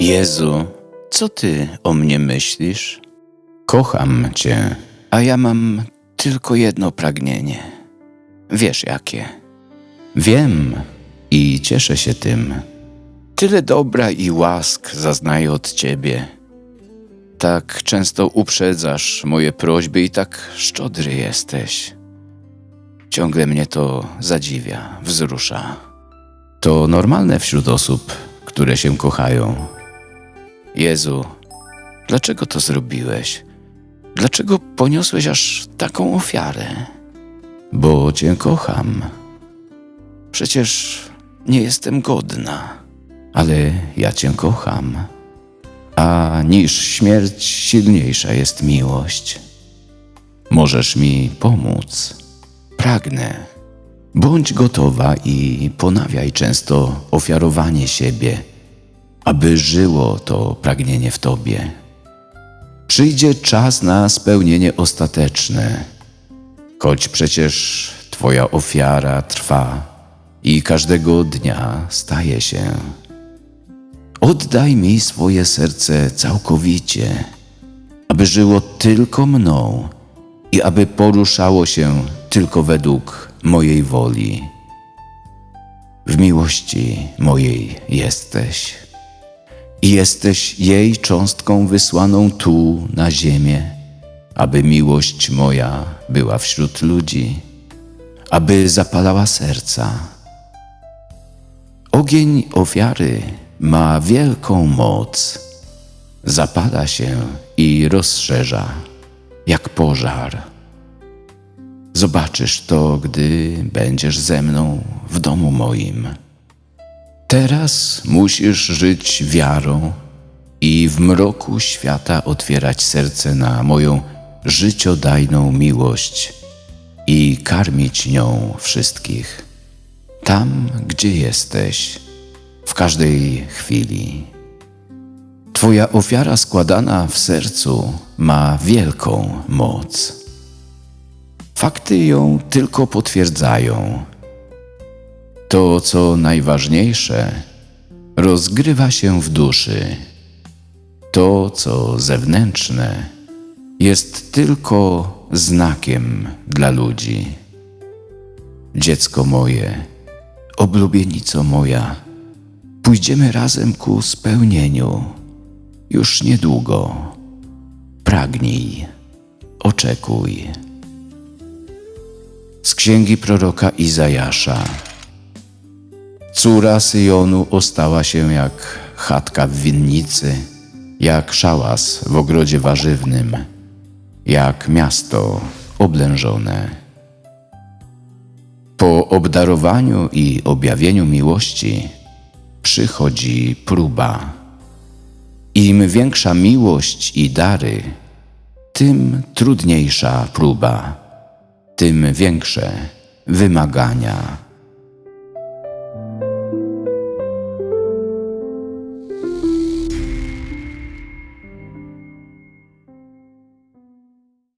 Jezu, co ty o mnie myślisz? Kocham cię. A ja mam tylko jedno pragnienie. Wiesz jakie? Wiem i cieszę się tym. Tyle dobra i łask zaznaję od ciebie. Tak często uprzedzasz moje prośby i tak szczodry jesteś. Ciągle mnie to zadziwia, wzrusza. To normalne wśród osób, które się kochają. Jezu, dlaczego to zrobiłeś? Dlaczego poniosłeś aż taką ofiarę? Bo cię kocham, Przecież nie jestem godna. ale ja cię kocham. A niż śmierć silniejsza jest miłość. Możesz mi pomóc. Pragnę. Bądź gotowa i ponawiaj często ofiarowanie siebie, aby żyło to pragnienie w tobie. Przyjdzie czas na spełnienie ostateczne, choć przecież Twoja ofiara trwa i każdego dnia staje się. Oddaj mi swoje serce całkowicie, aby żyło tylko mną i aby poruszało się tylko według mojej woli. W miłości mojej jesteś i jesteś jej cząstką wysłaną tu na ziemię, aby miłość moja była wśród ludzi, aby zapalała serca. Ogień ofiary ma wielką moc. Zapala się i rozszerza, jak pożar. Zobaczysz to, gdy będziesz ze mną w domu moim. Teraz musisz żyć wiarą i w mroku świata otwierać serce na moją życiodajną miłość i karmić nią wszystkich. Tam, gdzie jesteś, w każdej chwili. Twoja ofiara składana w sercu ma wielką moc. Fakty ją tylko potwierdzają. To, co najważniejsze, rozgrywa się w duszy. To, co zewnętrzne, jest tylko znakiem dla ludzi. Dziecko moje, oblubienico moja, pójdziemy razem ku spełnieniu. Już niedługo. Pragnij, oczekuj. Z księgi proroka Izajasza. Córa Syjonu ostała się jak chatka w winnicy, jak szałas w ogrodzie warzywnym, jak miasto oblężone. Po obdarowaniu i objawieniu miłości przychodzi próba. Im większa miłość i dary, tym trudniejsza próba, tym większe wymagania.